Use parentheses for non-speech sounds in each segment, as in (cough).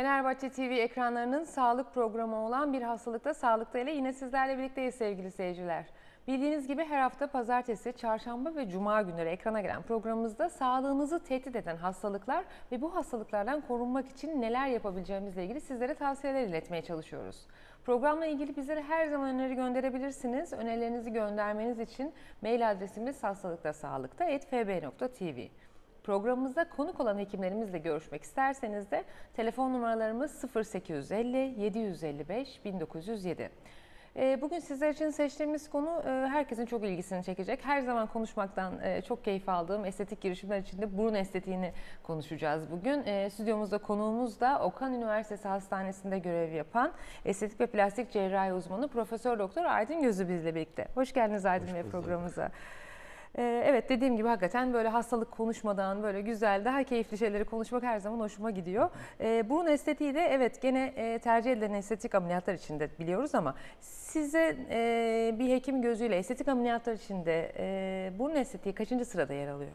Fenerbahçe TV ekranlarının sağlık programı olan Bir Hastalıkta Sağlıkta ile yine sizlerle birlikteyiz sevgili seyirciler. Bildiğiniz gibi her hafta pazartesi, çarşamba ve cuma günleri ekrana gelen programımızda sağlığınızı tehdit eden hastalıklar ve bu hastalıklardan korunmak için neler yapabileceğimizle ilgili sizlere tavsiyeler iletmeye çalışıyoruz. Programla ilgili bizlere her zaman öneri gönderebilirsiniz. Önerilerinizi göndermeniz için mail adresimiz hastalıktasağlıkta.fb.tv. Programımızda konuk olan hekimlerimizle görüşmek isterseniz de telefon numaralarımız 0850 755 1907. Ee, Bugün sizler için seçtiğimiz konu e, herkesin çok ilgisini çekecek. Her zaman konuşmaktan e, çok keyif aldığım estetik girişimler içinde burun estetiğini konuşacağız bugün. E, Stüdyomuzda konuğumuz da Okan Üniversitesi Hastanesi'nde görev yapan estetik ve plastik cerrahi uzmanı Profesör Doktor Aydın Gözü bizle birlikte. Hoş geldiniz Aydın Hoş Bey bulduk. Ee, Evet dediğim gibi hakikaten böyle hastalık konuşmadan böyle güzel daha keyifli şeyleri konuşmak her zaman hoşuma gidiyor. Ee, burun estetiği de evet gene e, tercih edilen estetik ameliyatlar içinde biliyoruz ama size e, bir hekim gözüyle estetik ameliyatlar içinde e, burun estetiği kaçıncı sırada yer alıyor?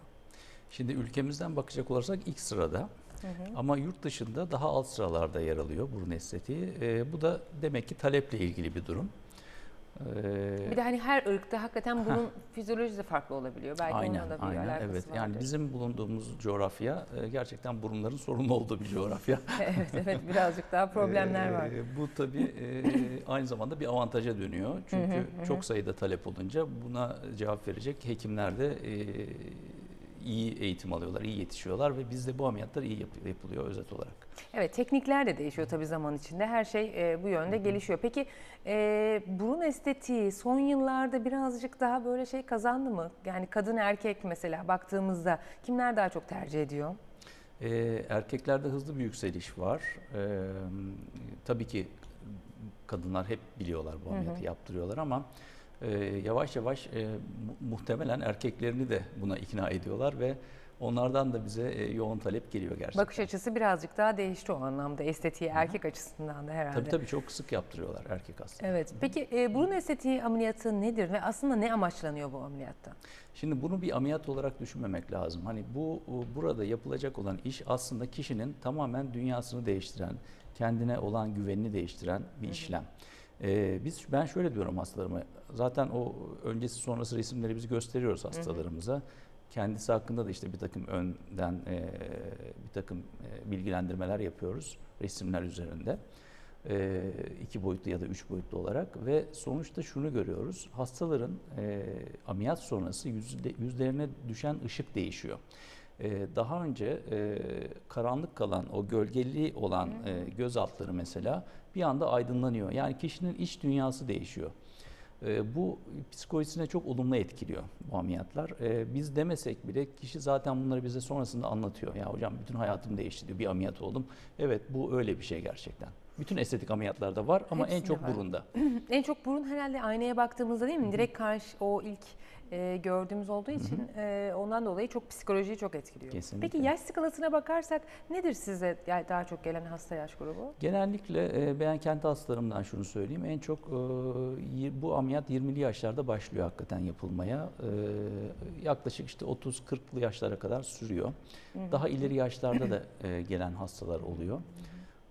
Şimdi ülkemizden bakacak olursak ilk sırada ama yurt dışında daha alt sıralarda yer alıyor burun estetiği. Ee, bu da demek ki taleple ilgili bir durum. Ee, Bir de hani her ırkta hakikaten burun fizyolojisi de farklı olabiliyor. Belki aynen, onunla da bir aynen, alakası evet. vardır. Yani bizim bulunduğumuz coğrafya e, gerçekten burunların sorunlu olduğu bir coğrafya. (laughs) evet evet birazcık daha problemler var. Ee, bu tabii e, aynı zamanda bir avantaja dönüyor. Çünkü çok sayıda talep olunca buna cevap verecek hekimler de e, iyi eğitim alıyorlar, iyi yetişiyorlar ve bizde bu ameliyatlar iyi yap- yapılıyor özet olarak. Evet teknikler de değişiyor tabii zaman içinde. Her şey e, bu yönde gelişiyor. Peki e, burun estetiği son yıllarda birazcık daha böyle şey kazandı mı? Yani kadın erkek mesela baktığımızda kimler daha çok tercih ediyor? Ee, erkeklerde hızlı bir yükseliş var. Ee, tabii ki kadınlar hep biliyorlar bu ameliyatı yaptırıyorlar ama e, yavaş yavaş e, mu- muhtemelen erkeklerini de buna ikna ediyorlar ve onlardan da bize e, yoğun talep geliyor gerçekten. Bakış açısı birazcık daha değişti o anlamda estetiği erkek açısından da herhalde. Tabii tabii çok sık yaptırıyorlar erkek hastalar. Evet. Peki e, burun estetiği ameliyatı nedir ve aslında ne amaçlanıyor bu ameliyatta? Şimdi bunu bir ameliyat olarak düşünmemek lazım. Hani bu burada yapılacak olan iş aslında kişinin tamamen dünyasını değiştiren, kendine olan güvenini değiştiren bir işlem. Ee, biz ben şöyle diyorum hastalarıma. Zaten o öncesi sonrası resimleri biz gösteriyoruz hastalarımıza. Kendisi hakkında da işte bir takım önden e, bir takım e, bilgilendirmeler yapıyoruz resimler üzerinde. E, iki boyutlu ya da üç boyutlu olarak ve sonuçta şunu görüyoruz. Hastaların e, ameliyat sonrası yüzde, yüzlerine düşen ışık değişiyor. Daha önce karanlık kalan o gölgeli olan göz altları mesela bir anda aydınlanıyor. Yani kişinin iç dünyası değişiyor. E, bu psikolojisine çok olumlu etkiliyor bu ameliyatlar. E, biz demesek bile kişi zaten bunları bize sonrasında anlatıyor. Ya hocam bütün hayatım değişti diyor. Bir ameliyat oldum. Evet bu öyle bir şey gerçekten. Bütün estetik ameliyatlarda var ama en Hepsinde çok var. burunda. (clears throat) En çok burun herhalde aynaya baktığımızda değil mi? Direkt karşı o ilk e, gördüğümüz olduğu için e, ondan dolayı çok psikolojiyi çok etkiliyor. Kesinlikle. Peki yaş skalasına bakarsak nedir size daha çok gelen hasta yaş grubu? Genellikle e, ben kendi hastalarımdan şunu söyleyeyim. En çok e, bu ameliyat 20'li yaşlarda başlıyor hakikaten yapılmaya. E, yaklaşık işte 30-40'lı yaşlara kadar sürüyor. Daha ileri yaşlarda da e, gelen hastalar oluyor.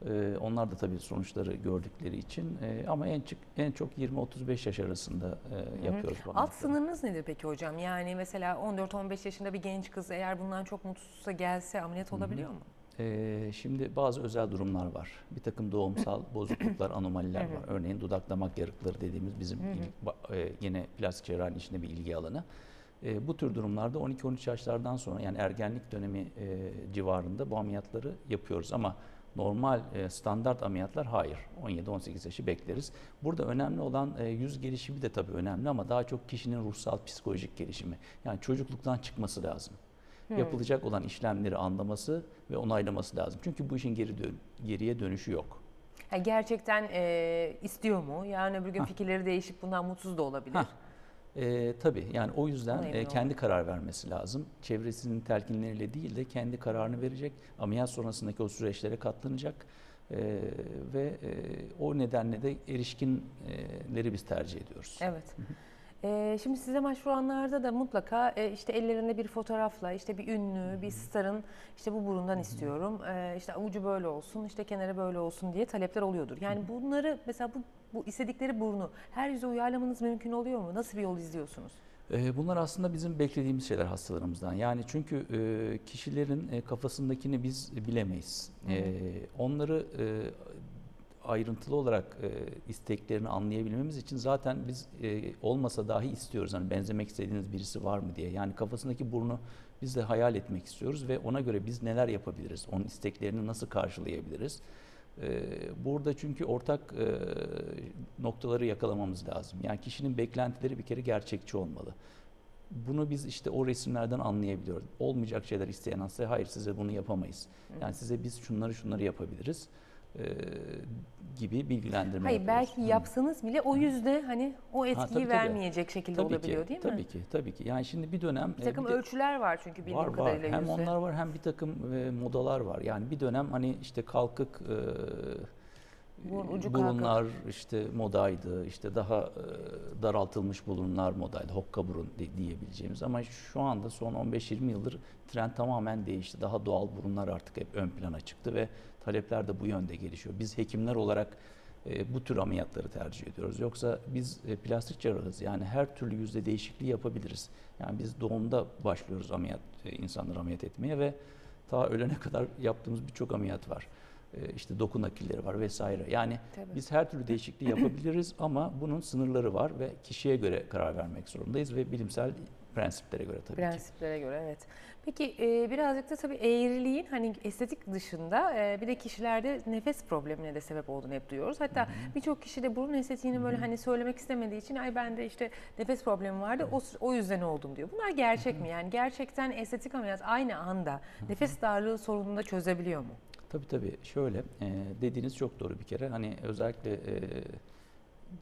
E, onlar da tabii sonuçları gördükleri için e, ama en çok en çok 20-35 yaş arasında e, yapıyoruz bu Alt sınırınız nedir peki hocam? Yani mesela 14-15 yaşında bir genç kız eğer bundan çok mutsuzsa gelse ameliyat olabiliyor mu? Ee, şimdi bazı özel durumlar var. Bir takım doğumsal (coughs) bozukluklar, anomaliler var. Örneğin dudak damak yarıkları dediğimiz bizim il- e, yine plastik cerrahinin içinde bir ilgi alanı. E, bu tür durumlarda 12-13 yaşlardan sonra yani ergenlik dönemi e, civarında bu ameliyatları yapıyoruz ama normal e, standart ameliyatlar hayır. 17-18 yaşı bekleriz. Burada önemli olan e, yüz gelişimi de tabii önemli ama daha çok kişinin ruhsal psikolojik gelişimi. Yani çocukluktan çıkması lazım yapılacak olan işlemleri anlaması ve onaylaması lazım. Çünkü bu işin geri dön- geriye dönüşü yok. Ha, gerçekten e, istiyor mu? Yani öbür gün fikirleri değişip bundan mutsuz da olabilir. Hah. Ee, tabii yani o yüzden e, kendi karar vermesi lazım. Çevresinin telkinleriyle değil de kendi kararını verecek. Ameliyat sonrasındaki o süreçlere katlanacak. Ee, ve e, o nedenle de erişkinleri biz tercih ediyoruz. Evet. Ee, şimdi size başvuranlarda da mutlaka e, işte ellerinde bir fotoğrafla işte bir ünlü, bir starın işte bu burundan istiyorum, e, işte ucu böyle olsun, işte kenarı böyle olsun diye talepler oluyordur. Yani bunları mesela bu, bu istedikleri burnu her yüze uyarlamanız mümkün oluyor mu? Nasıl bir yol izliyorsunuz? Ee, Bunlar aslında bizim beklediğimiz şeyler hastalarımızdan. Yani çünkü e, kişilerin e, kafasındakini biz bilemeyiz. Onları ayrıntılı olarak e, isteklerini anlayabilmemiz için zaten biz e, olmasa dahi istiyoruz. Hani benzemek istediğiniz birisi var mı diye. Yani kafasındaki burnu biz de hayal etmek istiyoruz ve ona göre biz neler yapabiliriz? Onun isteklerini nasıl karşılayabiliriz? E, Burada çünkü ortak e, noktaları yakalamamız lazım. Yani kişinin beklentileri bir kere gerçekçi olmalı. Bunu biz işte o resimlerden anlayabiliyoruz. Olmayacak şeyler isteyen hastaya hayır size bunu yapamayız. Yani size biz şunları şunları yapabiliriz gibi bilgilendirme Hayır yapıyoruz. belki yapsanız bile o yüzde hani o etkiyi tabii, tabii. vermeyecek şekilde Tabii olabiliyor ki, değil mi? tabii ki, tabii ki. Yani şimdi bir dönem Bir e, takım bir de- ölçüler var çünkü bildiğim var var. kadarıyla Hem yüzde. onlar var hem bir takım e, modalar var. Yani bir dönem hani işte kalkık e, ucu burunlar işte modaydı. İşte daha e, daraltılmış burunlar modaydı. Hokka burun di- diyebileceğimiz ama şu anda son 15-20 yıldır trend tamamen değişti. Daha doğal burunlar artık hep ön plana çıktı ve talepler de bu yönde gelişiyor. Biz hekimler olarak e, bu tür ameliyatları tercih ediyoruz. Yoksa biz e, plastik cerrahız. Yani her türlü yüzde değişikliği yapabiliriz. Yani biz doğumda başlıyoruz ameliyat insanları ameliyat etmeye ve ta ölene kadar yaptığımız birçok ameliyat var. E, işte doku nakilleri var vesaire. Yani Tabii. biz her türlü değişikliği yapabiliriz (clears throat) ama bunun sınırları var ve kişiye göre karar vermek zorundayız ve bilimsel prensiplere göre tabii ki. Prensiplere göre evet. Peki e, birazcık da tabii eğriliğin hani estetik dışında e, bir de kişilerde nefes problemine de sebep olduğunu hep duyuyoruz. Hatta birçok kişi de burun estetiğini böyle hani söylemek istemediği için ay bende işte nefes problemi vardı o, o yüzden oldum diyor. Bunlar gerçek mi? Yani gerçekten estetik ameliyat aynı anda nefes darlığı sorununu da çözebiliyor mu? Tabii tabii şöyle e, dediğiniz çok doğru bir kere hani özellikle e,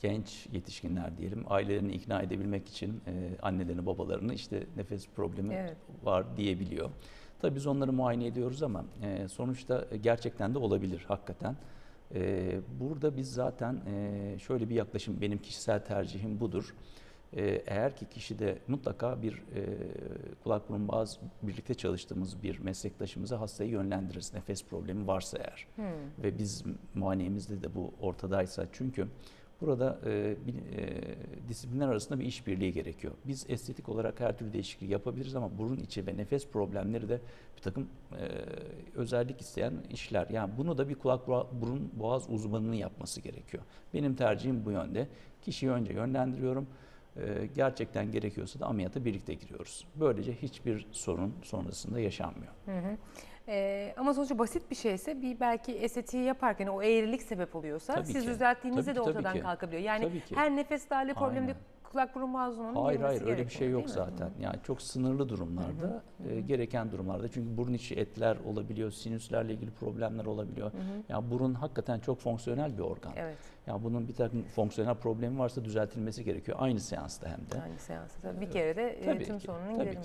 genç yetişkinler diyelim ailelerini ikna edebilmek için e, annelerini babalarını işte nefes problemi Evet. var diyebiliyor. Tabii biz onları muayene ediyoruz ama e, sonuçta gerçekten de olabilir hakikaten. E, burada biz zaten e, şöyle bir yaklaşım benim kişisel tercihim budur. E, eğer ki kişide mutlaka bir e, kulak burun boğaz birlikte çalıştığımız bir meslektaşımıza hastayı yönlendiririz nefes problemi varsa eğer Hmm. ve biz muayenemizde de bu ortadaysa çünkü burada e, bir, e, disiplinler arasında bir işbirliği gerekiyor. Biz estetik olarak her türlü değişikliği yapabiliriz ama burun içi ve nefes problemleri de bir takım e, özellik isteyen işler. Yani bunu da bir kulak burun boğaz uzmanının yapması gerekiyor. Benim tercihim bu yönde. Kişiyi önce yönlendiriyorum. E, gerçekten gerekiyorsa da ameliyata birlikte giriyoruz. Böylece hiçbir sorun sonrasında yaşanmıyor. Hı hı. Ee, ama sonuçta basit bir şeyse bir belki estetiği yaparken o eğrilik sebep oluyorsa Tabii siz ki. düzelttiğinizde Tabii de ki, tabii ortadan ki. kalkabiliyor. Yani her nefes darlığı problemde. Kulak burun boğaz uzmanının Hayır girmesi hayır öyle bir şey yok mi? zaten. Yani çok sınırlı durumlarda, e, gereken durumlarda çünkü burun içi etler olabiliyor, sinüslerle ilgili problemler olabiliyor. Ya burun hakikaten çok fonksiyonel bir organ. Evet. Ya bunun bir takım fonksiyonel problemi varsa düzeltilmesi gerekiyor aynı seansta hem de. Aynı seansta tabii bir kere de Tabii tüm ki, sorunun ki.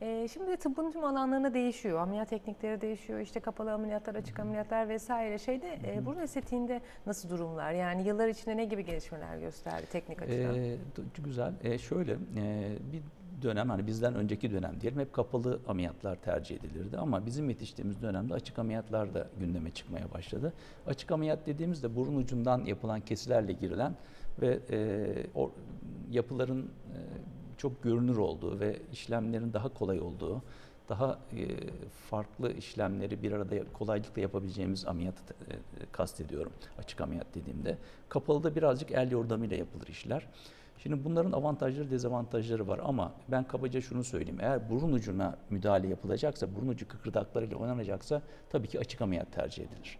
E, şimdi de tıbbın tüm alanlarına değişiyor. Ameliyat teknikleri değişiyor. İşte kapalı ameliyatlar, açık ameliyatlar vesaire. Şeyde e, burun estetiğinde nasıl durumlar? Yani yıllar içinde ne gibi gelişmeler gösterdi teknik açıdan? D- güzel. Ee, şöyle e, bir dönem hani bizden önceki dönem diyelim hep kapalı ameliyatlar tercih edilirdi ama bizim yetiştiğimiz dönemde açık ameliyatlar da gündeme çıkmaya başladı. Açık ameliyat dediğimizde burun ucundan yapılan kesilerle girilen ve e, o yapıların e, çok görünür olduğu ve işlemlerin daha kolay olduğu, daha e, farklı işlemleri bir arada kolaylıkla yapabileceğimiz ameliyatı e, kastediyorum açık ameliyat dediğimde. Kapalıda birazcık el yordamıyla yapılır işler. Şimdi bunların avantajları, dezavantajları var ama ben kabaca şunu söyleyeyim. Eğer burun ucuna müdahale yapılacaksa, burun ucu kıkırdaklarıyla oynanacaksa tabii ki açık ameliyat tercih edilir.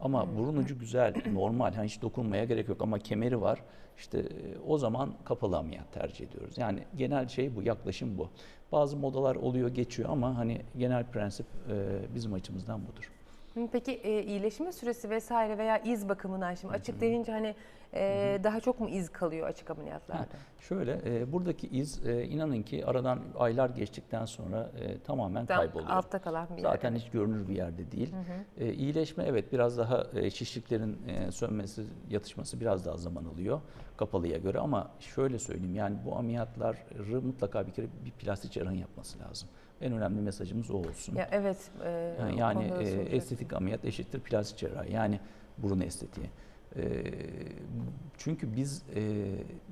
Ama burun ucu güzel, normal, hani hiç dokunmaya gerek yok ama kemeri var. İşte e, o zaman kapalı ameliyat tercih ediyoruz. Yani genel şey bu, yaklaşım bu. Bazı modalar oluyor, geçiyor ama hani genel prensip e, bizim açımızdan budur. Peki e, iyileşme süresi vesaire veya iz bakımından şimdi açık denince hani e, daha çok mu iz kalıyor açık ameliyatlarda? Şöyle e, buradaki iz e, inanın ki aradan aylar geçtikten sonra e, tamamen Tam kayboluyor. Altta kalan bir yer. Zaten hiç görünür bir yerde değil. E, iyileşme evet biraz daha e, şişliklerin e, sönmesi, yatışması biraz daha zaman alıyor kapalıya göre ama şöyle söyleyeyim yani bu ameliyatları mutlaka bir kere bir plastik cerrahın yapması lazım. En önemli mesajımız o olsun. Ya evet. e, Yani, yani e, estetik ameliyat eşittir plastik cerrahi. Yani burun estetiği. E, çünkü biz e,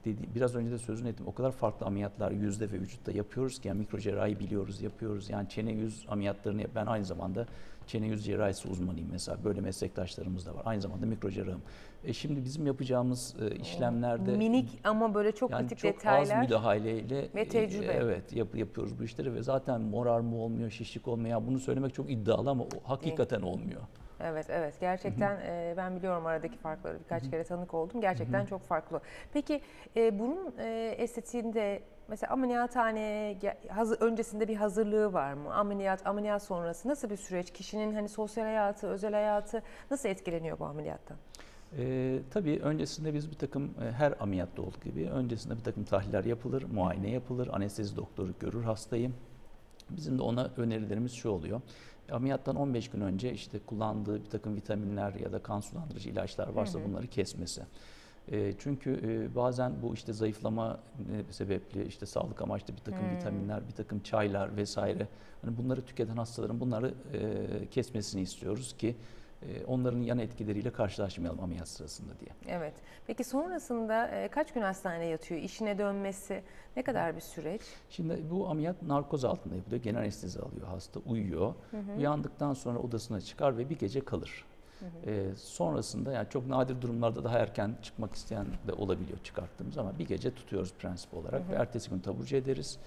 dedi, biraz önce de sözünü ettim. O kadar farklı ameliyatlar yüzde ve vücutta yapıyoruz ki yani mikro cerrahi biliyoruz, yapıyoruz. Yani çene yüz ameliyatlarını ben aynı zamanda çene yüz cerrahisi uzmanıyım mesela. Böyle meslektaşlarımız da var. Aynı zamanda mikro cerrahım. E şimdi bizim yapacağımız e, işlemlerde Minik ama böyle çok yani çok detaylar. az müdahaleyle ve tecrübe. e, evet yap, yapıyoruz bu işleri ve zaten morarma olmuyor, şişlik olmuyor. Ya bunu söylemek çok iddialı ama hakikaten olmuyor. Evet evet gerçekten e, ben biliyorum aradaki farkları birkaç kere tanık oldum gerçekten çok farklı. Peki e, burun e, estetiğinde mesela ameliyathaneye ge- hazır, öncesinde bir hazırlığı var mı? Ameliyat ameliyat sonrası nasıl bir süreç? Kişinin hani sosyal hayatı, özel hayatı nasıl etkileniyor bu ameliyattan? Ee, tabii öncesinde biz bir takım e, her ameliyatta olduğu gibi öncesinde bir takım tahliller yapılır, muayene yapılır, anestezi doktoru görür hastayı. Bizim de ona önerilerimiz şu oluyor. Ameliyattan 15 gün önce işte kullandığı bir takım vitaminler ya da kan sulandırıcı ilaçlar varsa Hı hı. bunları kesmesi. E, çünkü e, bazen bu işte zayıflama e, sebeple işte sağlık amaçlı bir takım Hmm. vitaminler, bir takım çaylar vesaire hani bunları tüketen hastaların bunları e, kesmesini istiyoruz ki onların yan etkileriyle karşılaşmayalım ameliyat sırasında diye. Evet. Peki sonrasında e, kaç gün hastanede yatıyor? İşine dönmesi ne kadar bir süreç? Şimdi bu ameliyat narkoz altında yapılıyor. Genel anestezi alıyor hasta, uyuyor. Uyandıktan sonra odasına çıkar ve bir gece kalır. Ee, sonrasında yani çok nadir durumlarda daha erken çıkmak isteyen de olabiliyor çıkarttığımız ama bir gece tutuyoruz prensip olarak ve ertesi gün taburcu ederiz.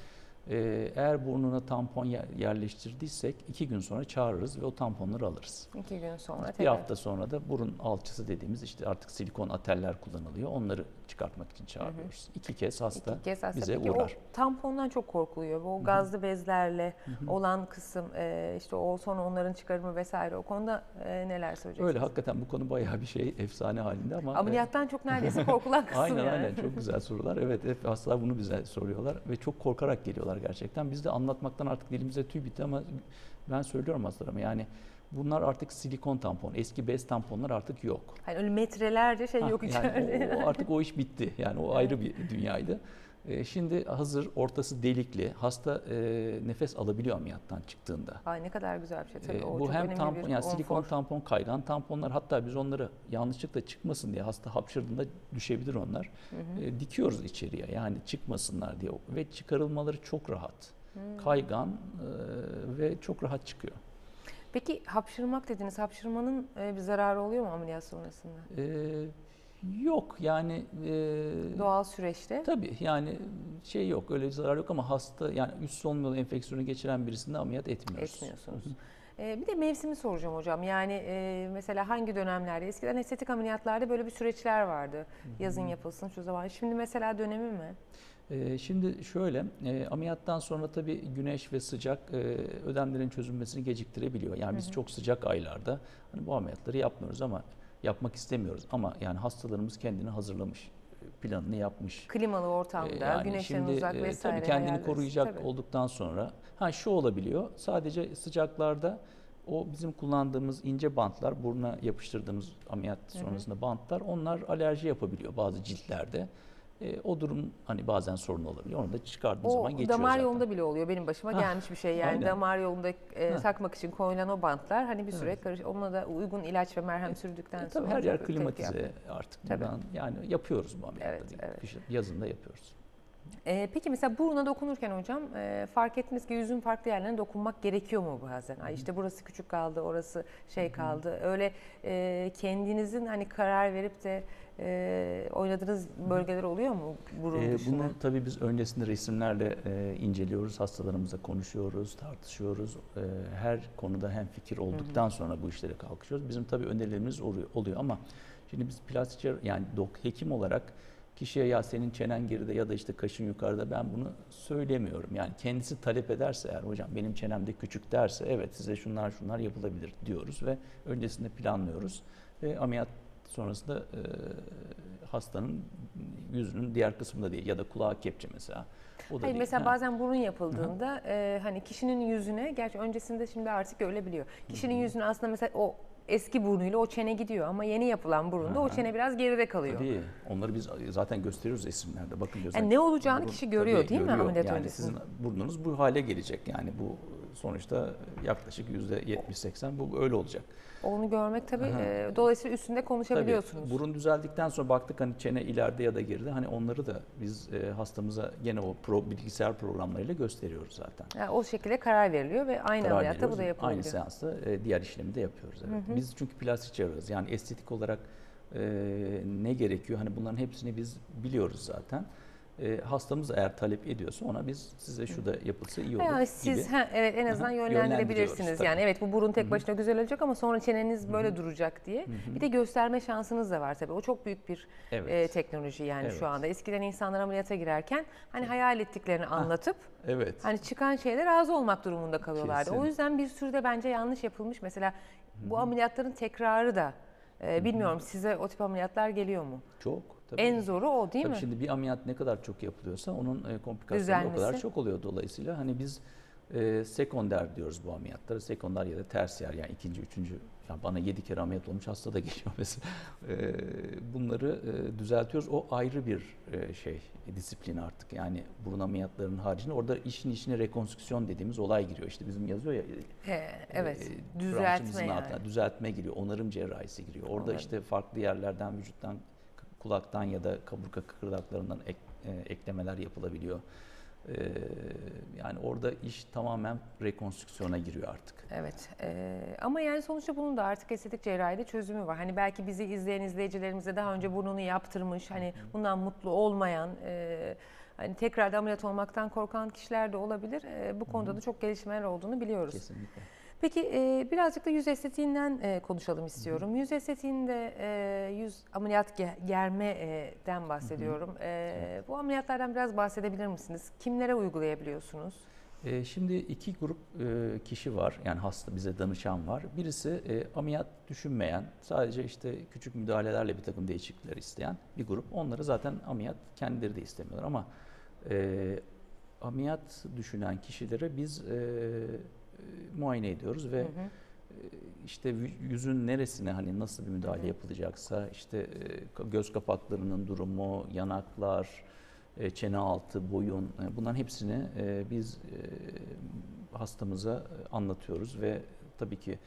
Ee, eğer burnuna tampon yer- yerleştirdiysek iki gün sonra çağırırız ve o tamponları alırız. İki gün sonra Bir hafta sonra da burun alçısı dediğimiz işte artık silikon ateller kullanılıyor. Onları çıkartmak için çağırıyoruz. İki kez hasta İki kez hasta. bize Peki uğrar. o tampondan çok korkuluyor. O gazlı bezlerle olan kısım e, işte o sonra onların çıkarımı vesaire o konuda e, neler söyleyeceksiniz? Öyle hakikaten bu konu bayağı bir şey efsane halinde ama e, Ameliyattan çok neredeyse korkulan (laughs) kısım aynen yani. aynen çok güzel sorular. Evet hep hastalar bunu bize soruyorlar ve çok korkarak geliyorlar gerçekten. Biz de anlatmaktan artık dilimize tüy bitti ama ben söylüyorum hastalarıma yani bunlar artık silikon tampon. Eski bez tamponlar artık yok. Hani öyle metrelerce şey Ha, yok yani içeride. o, o artık o iş bitti. Yani o ayrı bir dünyaydı. E, Şimdi hazır ortası delikli. Hasta e, nefes alabiliyor ameliyattan çıktığında. Ay ne kadar güzel bir şey tabii. Ee, o bu çok hem tampon yani silikon konfor. tampon, kaygan tamponlar hatta biz onları yanlışlıkla çıkmasın diye hasta hapşırdığında düşebilir onlar. Ee, dikiyoruz içeriye yani çıkmasınlar diye ve çıkarılmaları çok rahat. Kaygan e, ve çok rahat çıkıyor. Peki hapşırmak dediniz. Hapşırmanın e, bir zararı oluyor mu ameliyat sonrasında? Ee, yok yani e, Doğal süreçte. tabii yani şey yok öyle zarar yok ama hasta yani üst solunum yolu enfeksiyonu geçiren birisinde ameliyat etmiyoruz. Etmiyorsunuz. Ee, bir de mevsimi soracağım hocam. Yani e, mesela hangi dönemlerde? Eskiden estetik ameliyatlarda böyle bir süreçler vardı. Yazın yapılsın şu zaman. Şimdi mesela dönemi mi? Ee, Şimdi şöyle, e, ameliyattan sonra tabii güneş ve sıcak e, ödemlerin çözülmesini geciktirebiliyor. Yani biz çok sıcak aylarda hani bu ameliyatları yapmıyoruz ama yapmak istemiyoruz. Ama yani hastalarımız kendini hazırlamış, planını yapmış. Klimalı ortamda, Ee, yani güneşten şimdi, uzak e, vesaire. Tabii kendini ayarlarız. koruyacak Tabii. olduktan sonra ha şu olabiliyor. Sadece sıcaklarda o bizim kullandığımız ince bantlar, buruna yapıştırdığımız ameliyat sonrasında bantlar onlar alerji yapabiliyor bazı ciltlerde. E, o durum hani bazen sorun olabiliyor. Onu da çıkardığın O zaman geçiyor damar zaten. yolunda bile oluyor. Benim başıma Hah, gelmiş bir şey yani. aynen. Damar yolunda e, takmak için koyulan o bantlar hani bir süre karış onunla da uygun ilaç ve merhem sürdükten E, sonra her yer klimatize artık. Tabii. Buradan, yani yapıyoruz bu ameliyatları. Evet, evet. Kışın, yazın da yapıyoruz. Ee, peki mesela buruna dokunurken hocam e, fark ettiniz ki yüzün farklı yerlerine dokunmak gerekiyor mu bazen? Ay işte burası küçük kaldı, orası şey kaldı. Öyle e, kendinizin hani karar verip de e, oynadığınız bölgeler oluyor mu burun Ee, dışında? bunu tabii biz öncesinde resimlerle e, inceliyoruz, hastalarımızla konuşuyoruz, tartışıyoruz. E, her konuda hem fikir olduktan sonra bu işlere kalkışıyoruz. Bizim tabii önerilerimiz oluyor, oluyor ama şimdi biz plastik cer- yani dok hekim olarak kişiye ya senin çenen geride ya da işte kaşın yukarıda ben bunu söylemiyorum. Yani kendisi talep ederse eğer hocam benim çenem de küçük derse evet size şunlar şunlar yapılabilir diyoruz ve öncesinde planlıyoruz ve ameliyat sonrasında e, hastanın yüzünün diğer kısmında değil ya da kulağa kepçe mesela. O da Hayır, değil. mesela Ha. bazen burun yapıldığında e, hani kişinin yüzüne, gerçi öncesinde şimdi artık görülebiliyor. Kişinin yüzüne aslında mesela o eski burnuyla o çene gidiyor ama yeni yapılan burunda o Aha. çene biraz geride kalıyor. Tabii. Onları biz zaten gösteriyoruz resimlerde. Bakın. Yani ne olacağını burun- kişi görüyor tabii değil mi görüyor. ameliyat yani öncesinde? Sizin burnunuz bu hale gelecek. Yani bu sonuçta yaklaşık %70-80 bu öyle olacak. Onu görmek tabii Aha. e, dolayısıyla üstünde konuşabiliyorsunuz. Tabii, burun düzeldikten sonra baktık hani çene ileride ya da geride. Hani onları da biz e, hastamıza gene o pro, bilgisayar programlarıyla gösteriyoruz zaten. Yani o şekilde karar veriliyor ve aynı Karar ameliyatta bu da yapılıyor. Aynı seansta e, diğer işlemi de yapıyoruz. Evet. Biz çünkü plastik cerrahız. Yani estetik olarak e, ne gerekiyor? Hani bunların hepsini biz biliyoruz zaten. E, hastamız eğer talep ediyorsa ona biz size şu da yapılsa iyi olur Yani siz gibi. ha, evet en azından Aha, yönlendirebilirsiniz. Yani tabii. evet bu burun tek başına güzel olacak ama sonra çeneniz böyle duracak diye. Bir de gösterme şansınız da var tabii. O çok büyük bir Evet. e, teknoloji yani Evet. şu anda. Eskiden insanlar ameliyata girerken hani hayal ettiklerini anlatıp Evet. hani çıkan şeyler razı olmak durumunda kalıyorlardı. O Kesin. yüzden bir sürü de bence yanlış yapılmış. Mesela bu ameliyatların tekrarı da e, bilmiyorum size o tip ameliyatlar geliyor mu? Çok. Tabii. En zoru o değil Tabii mi? şimdi bir ameliyat ne kadar çok yapılıyorsa onun e, komplikasyonu o kadar çok oluyor dolayısıyla. Hani biz e, sekonder diyoruz bu ameliyatlara. Sekonder ya da tersiyer yani ikinci, üçüncü. Ya bana yedi kere ameliyat olmuş hasta da geliyor (laughs) mesela. E, bunları e, düzeltiyoruz. O ayrı bir e, şey, disiplin artık. Yani burun ameliyatlarının haricinde orada işin içine rekonstrüksiyon dediğimiz olay giriyor. İşte bizim yazıyor ya He, evet. e, Düzeltme yani. altına düzeltme giriyor, onarım cerrahisi giriyor. Orada Onarım. işte farklı yerlerden, vücuttan, kulaktan ya da kaburga kıkırdaklarından ek- e, eklemeler yapılabiliyor. E, yani orada iş tamamen rekonstrüksiyona giriyor artık. Evet eee, ama yani sonuçta bunun da artık estetik cerrahide çözümü var. Hani belki bizi izleyen izleyicilerimize daha önce burnunu yaptırmış, hani bundan mutlu olmayan, eee, hani tekrar ameliyat olmaktan korkan kişiler de olabilir. Eee, bu konuda da çok gelişmeler olduğunu biliyoruz. Kesinlikle. Peki eee, birazcık da yüz estetiğinden eee, konuşalım istiyorum. Yüz estetiğinde eee, yüz ameliyat ge- germeden bahsediyorum. Eee, bu ameliyatlardan biraz bahsedebilir misiniz? Kimlere uygulayabiliyorsunuz? E, şimdi iki grup e, kişi var, yani hasta bize danışan var. Birisi e, ameliyat düşünmeyen, sadece işte küçük müdahalelerle bir takım değişiklikler isteyen bir grup. Onları zaten ameliyat kendileri de istemiyorlar ama e, ameliyat düşünen kişilere biz e, e, muayene ediyoruz ve Hı hı. e, işte yüzün neresine hani nasıl bir müdahale yapılacaksa işte e, göz kapaklarının durumu, yanaklar, e, çene altı, boyun e, bunların hepsini e, biz e, hastamıza e, anlatıyoruz ve tabii ki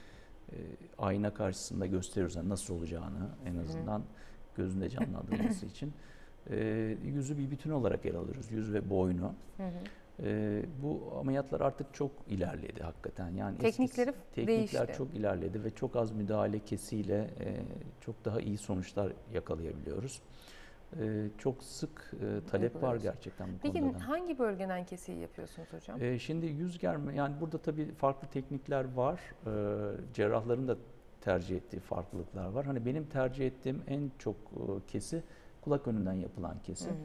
e, ayna karşısında gösteriyoruz yani nasıl olacağını en azından gözünde canlandırması (laughs) için. E, yüzü bir bütün olarak ele alıyoruz. Yüz ve boynu. Hı hı. Ee, bu ameliyatlar artık çok ilerledi hakikaten. Yani Teknikleri eskisi- teknikler değişti. çok ilerledi ve çok az müdahale kesiyle e, çok daha iyi sonuçlar yakalayabiliyoruz. E, çok sık e, talep var gerçekten bu Peki konuda. da. hangi bölgeden kesiyi yapıyorsunuz hocam? E, şimdi yüz germe yani burada tabii farklı teknikler var. E, cerrahların da tercih ettiği farklılıklar var. Hani benim tercih ettiğim en çok e, kesi kulak önünden yapılan kesi. Hı hı.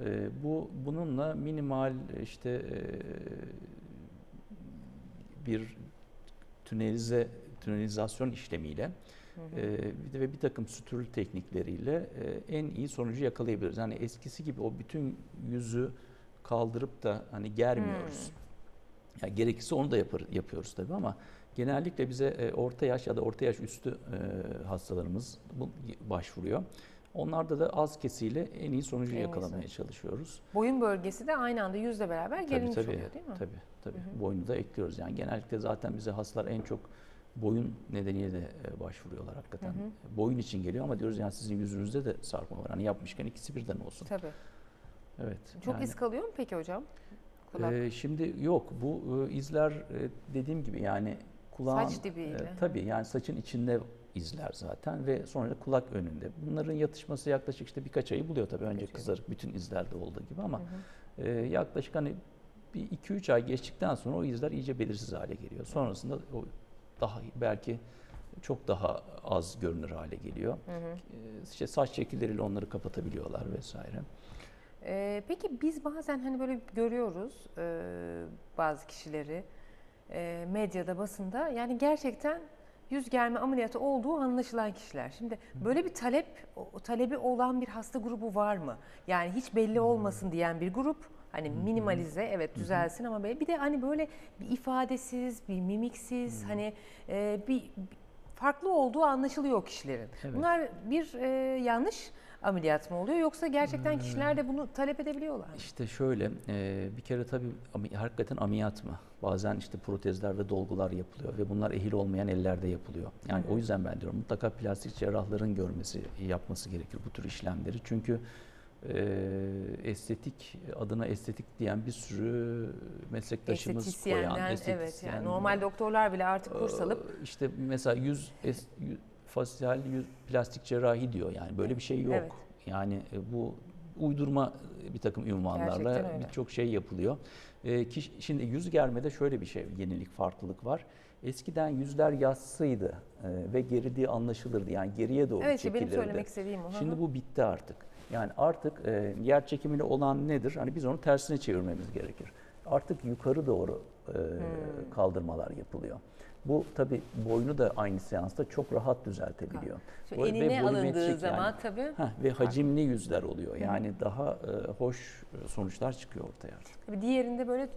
Ee, bu bununla minimal işte e, bir tünelize tünelizasyon işlemiyle e, ve bir takım sütürül teknikleriyle e, en iyi sonucu yakalayabiliriz. Yani eskisi gibi o bütün yüzü kaldırıp da hani germiyoruz. Yani gerekirse onu da yapar, yapıyoruz tabii ama genellikle bize e, orta yaş ya da orta yaş üstü e, hastalarımız bu, başvuruyor. Onlarda da az kesiyle en iyi sonucu En iyi yakalamaya çalışıyoruz. Boyun bölgesi de aynı anda yüzle beraber gelinmiş tabii, oluyor değil mi? Tabii tabii. Boynu da ekliyoruz. Yani genellikle zaten bize hastalar en çok boyun nedeniyle de e, başvuruyorlar hakikaten. Boyun için geliyor ama diyoruz yani sizin yüzünüzde de sarkma var. Hani yapmışken ikisi birden olsun. Tabii. Evet. Çok yani- iz kalıyor mu peki hocam? Kulak. Ee, şimdi yok bu e, izler e, dediğim gibi yani kulağın Saç dibiyle. e, tabii yani saçın içinde izler zaten ve sonra kulak önünde. Bunların yatışması yaklaşık işte birkaç ayı buluyor tabii önce kızarık bütün izlerde olduğu gibi ama Hı hı. e, yaklaşık hani bir 2-3 ay geçtikten sonra o izler iyice belirsiz hale geliyor. Sonrasında o daha belki çok daha az görünür hale geliyor. Hı hı. Ee, İşte saç şekilleriyle onları kapatabiliyorlar vesaire. Ee, peki biz bazen hani böyle görüyoruz e, bazı kişileri e, medyada, basında yani gerçekten yüz germe ameliyatı olduğu anlaşılan kişiler. Şimdi böyle bir talep, talebi olan bir hasta grubu var mı? Yani hiç belli olmasın diyen bir grup. Hani minimalize evet düzelsin ama bir de hani böyle bir ifadesiz, bir mimiksiz hani e, bir farklı olduğu anlaşılıyor kişilerin. Evet. Bunlar bir e, yanlış ameliyat mı oluyor yoksa gerçekten kişiler de bunu talep edebiliyorlar mı? İşte şöyle e, bir kere tabii hakikaten ameliyat mı? Bazen işte protezler ve dolgular yapılıyor ve bunlar ehil olmayan ellerde yapılıyor. Yani o yüzden ben diyorum mutlaka plastik cerrahların görmesi, yapması gerekir bu tür işlemleri. Çünkü e, estetik adına estetik diyen bir sürü meslektaşımız koyan Estetisyenden evet estetisyen, yani normal doktorlar bile artık kurs alıp Ee, işte mesela yüz, es, yüz fasyal yüz plastik cerrahi diyor yani böyle bir şey yok. Evet. Yani e, bu uydurma bir takım ünvanlarla birçok şey yapılıyor. E, kiş- şimdi yüz germede şöyle bir şey yenilik farklılık var. Eskiden yüzler yassıydı e, ve gerdiği anlaşılırdı. Yani geriye doğru evet işte benim çekilirdi. söylemek istediğim o. Şimdi bu bitti artık. Yani artık e, yer çekimiyle olan nedir? Hani biz onu tersine çevirmemiz gerekir. Artık yukarı doğru e, Hmm. kaldırmalar yapılıyor. Bu tabi boynu da aynı seansta çok rahat düzeltebiliyor. Ve enine alındığı zaman yani. tabii Heh, ve hacimli yüzler oluyor. Yani daha e, hoş sonuçlar çıkıyor ortaya. tabii diğerinde böyle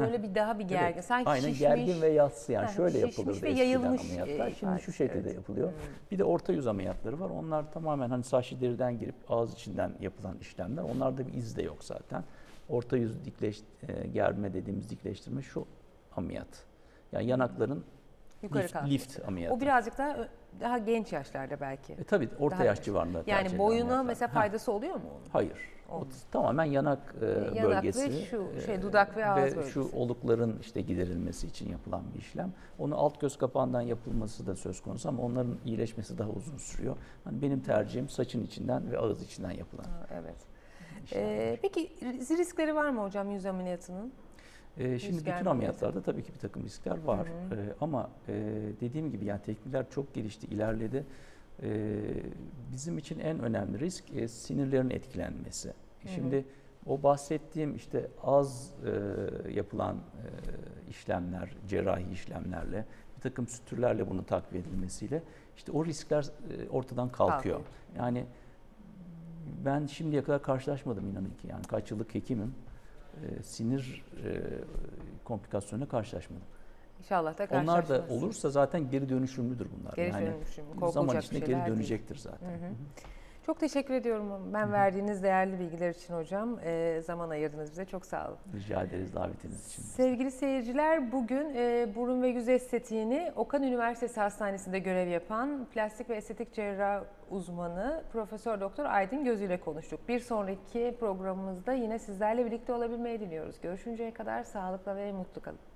böyle bir daha bir gergin. Evet, Sanki Aynen şişmiş. gergin ve yassı yani şöyle yapılırdı ve yayılmış, ameliyatlar. e, Şimdi şu şekilde evet. yapılıyor. Hmm. Bir de orta yüz ameliyatları var. Onlar tamamen hani saçlı deriden girip ağız içinden yapılan işlemler. Onlarda bir iz de yok zaten. Orta yüz dikleş, e, germe dediğimiz dikleştirme şu ameliyat. Yani yanakların Yukarı lift, kalkıyor. lift ameliyatı. O birazcık daha daha genç yaşlarda belki. E, tabii orta Daha yaş genç. civarında Yani boyuna mesela Ha, faydası oluyor mu onun? Hayır. O tamamen yanak e, Yanak ve bölgesi. şu e, şey, dudak ve ağız şu bölgesi. olukların işte giderilmesi için yapılan bir işlem. Onu alt göz kapağından yapılması da söz konusu ama onların iyileşmesi daha uzun sürüyor. Hani benim tercihim saçın içinden ve ağız içinden yapılan Ha, evet. Ee, peki riskleri var mı hocam yüz ameliyatının? Ee, şimdi Rüzgar bütün ameliyatlarda tabii ki bir takım riskler var. Hı hı. Ee, ama e, dediğim gibi yani teknikler çok gelişti, ilerledi. Ee, bizim için en önemli risk e, sinirlerin etkilenmesi. hı. Şimdi o bahsettiğim işte az e, yapılan e, işlemler, cerrahi işlemlerle, bir takım sütürlerle bunu takviye edilmesiyle işte o riskler e, ortadan kalkıyor. Kalkıyor. Yani ben şimdiye kadar karşılaşmadım inanın ki. Yani kaç yıllık hekimim. E, sinir e, komplikasyonuna karşılaşmadım. İnşallah da Onlar da olursa zaten geri dönüşümlüdür bunlar. Geri yani dönüşüm, zaman korkulacak içinde şeyler geri değil. dönecektir zaten. Hı hı. Çok teşekkür ediyorum ben verdiğiniz değerli bilgiler için hocam. Ee, zaman ayırdınız bize. Çok sağ olun. Rica ederiz davetiniz için. Sevgili seyirciler bugün e, burun ve yüz estetiğini Okan Üniversitesi Hastanesi'nde görev yapan plastik ve estetik cerrah uzmanı Profesör Doktor Aydın Gözü ile konuştuk. Bir sonraki programımızda yine sizlerle birlikte olabilmeyi diliyoruz. Görüşünceye kadar sağlıkla ve mutlu kalın.